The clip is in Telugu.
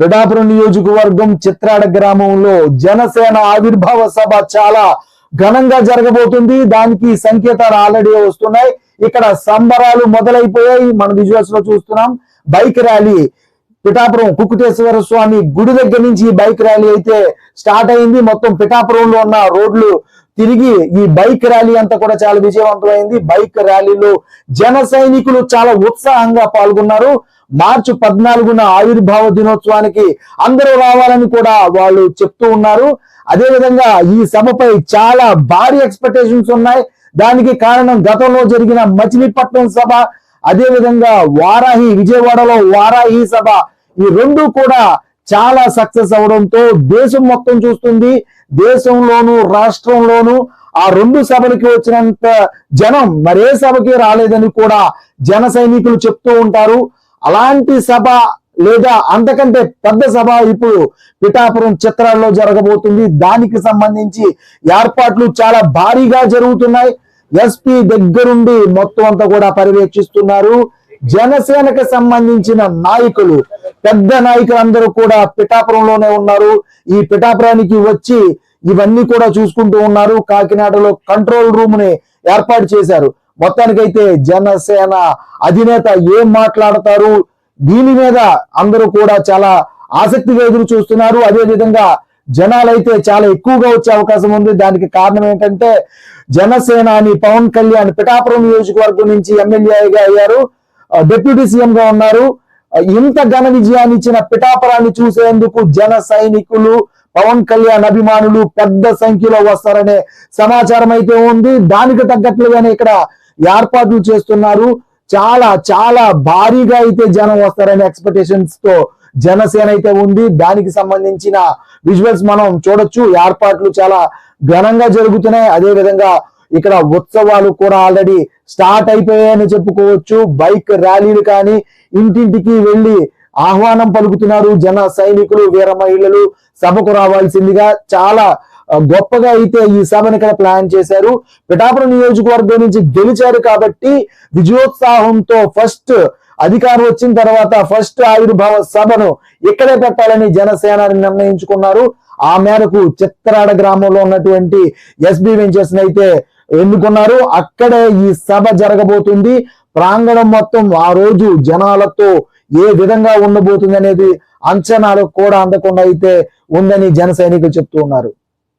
పిఠాపురం నియోజకవర్గం చిత్రాడ గ్రామంలో జనసేన ఆవిర్భావ సభ చాలా ఘనంగా జరగబోతుంది. దానికి సంకేతాలు ఆల్రెడీ వస్తున్నాయి. ఇక్కడ సంబరాలు మొదలైపోయాయి. మన విజువల్స్లో చూస్తున్నాం. బైక్ ర్యాలీ పిఠాపురం కుక్కుటేశ్వర స్వామి గుడి దగ్గర నుంచి ఈ బైక్ ర్యాలీ అయితే స్టార్ట్ అయింది. మొత్తం పిఠాపురంలో ఉన్న రోడ్లు తిరిగి ఈ బైక్ ర్యాలీ అంతా కూడా చాలా విజయవంతమైంది. బైక్ ర్యాలీలో జన సైనికులు చాలా ఉత్సాహంగా పాల్గొన్నారు. మార్చి పద్నాలుగున ఆవిర్భావ దినోత్సవానికి అందరూ రావాలని కూడా వాళ్ళు చెప్తూ ఉన్నారు. అదేవిధంగా ఈ సభపై చాలా భారీ ఎక్స్పెక్టేషన్స్ ఉన్నాయి. దానికి కారణం గతంలో జరిగిన మచిలీపట్నం సభ అదే విధంగా వారాహి విజయవాడలో వారాహి సభ ఈ రెండు కూడా చాలా సక్సెస్ అవడంతో దేశం మొత్తం చూస్తుంది. దేశంలోను రాష్ట్రంలోను ఆ రెండు సభలకి వచ్చినంత జనం మరే సభకి రాలేదని కూడా జన సైనికులు చెప్తూ ఉంటారు. అలాంటి సభ లేదా అంతకంటే పెద్ద సభ ఇప్పుడు పిఠాపురం చిత్రాల్లో జరగబోతుంది. దానికి సంబంధించి ఏర్పాట్లు చాలా భారీగా జరుగుతున్నాయి. ఎస్పీ దగ్గరుండి మొత్తం అంతా కూడా పర్యవేక్షిస్తున్నారు. జనసేనకు సంబంధించిన నాయకులు పెద్ద నాయకులందరూ కూడా పిఠాపురంలోనే ఉన్నారు. ఈ పిఠాపురానికి వచ్చి ఇవన్నీ కూడా చూసుకుంటూ ఉన్నారు. కాకినాడలో కంట్రోల్ రూమ్ని ఏర్పాటు చేశారు. మొత్తానికైతే జనసేన అధినేత ఏం మాట్లాడతారు? దీని మీద అందరూ కూడా చాలా ఆసక్తిగా ఎదురు చూస్తున్నారు. అదే జనాలు అయితే చాలా ఎక్కువగా వచ్చే అవకాశం ఉంది. దానికి కారణం ఏంటంటే జనసేనాని పవన్ కళ్యాణ్ పిఠాపురం నియోజకవర్గం నుంచి ఎమ్మెల్యేగా అయ్యారు. డిప్యూటీ సీఎం గా ఉన్నారు ఇంత ఘన విజయాన్ని ఇచ్చిన పిఠాపురాన్ని చూసేందుకు జన సైనికులు పవన్ కళ్యాణ్ అభిమానులు పెద్ద సంఖ్యలో వస్తారనే సమాచారం అయితే ఉంది. దానికి తగ్గట్లుగానే ఇక్కడ ఏర్పాట్లు చేస్తున్నారు. చాలా చాలా భారీగా అయితే జనం వస్తారనే ఎక్స్పెక్టేషన్స్తో జనసేన అయితే ఉంది. దానికి సంబంధించిన విజువల్స్ మనం చూడొచ్చు. ఏర్పాట్లు చాలా ఘనంగా జరుగుతున్నాయి. అదే విధంగా ఇక్కడ ఉత్సవాలు కూడా ఆల్రెడీ స్టార్ట్ అయిపోయాయని చెప్పుకోవచ్చు. బైక్ ర్యాలీలు కానీ ఇంటింటికి వెళ్ళి ఆహ్వానం పలుకుతున్నారు జన సైనికులు వీర మహిళలు. సభకు రావాల్సిందిగా చాలా గొప్పగా అయితే ఈ సభను ఇక్కడ ప్లాన్ చేశారు. పిఠాపురం నియోజకవర్గం నుంచి గెలిచారు కాబట్టి విజయోత్సాహంతో ఫస్ట్ అధికారం వచ్చిన తర్వాత ఫస్ట్ ఆవిర్భావ సభను ఇక్కడే పెట్టాలని జనసేన నిర్ణయించుకున్నారు. ఆ మేరకు చిత్రాడ గ్రామంలో ఉన్నటువంటి ఎస్బి వెంచర్స్ అయితే ఎన్నుకున్నారు. అక్కడే ఈ సభ జరగబోతుంది. ప్రాంగణం మొత్తం ఆ రోజు జనాలతో ఏ విధంగా ఉండబోతుంది అనేది అంచనాలు కూడా అందకుండా అయితే ఉందని జన సైనికులు చెప్తూ ఉన్నారు.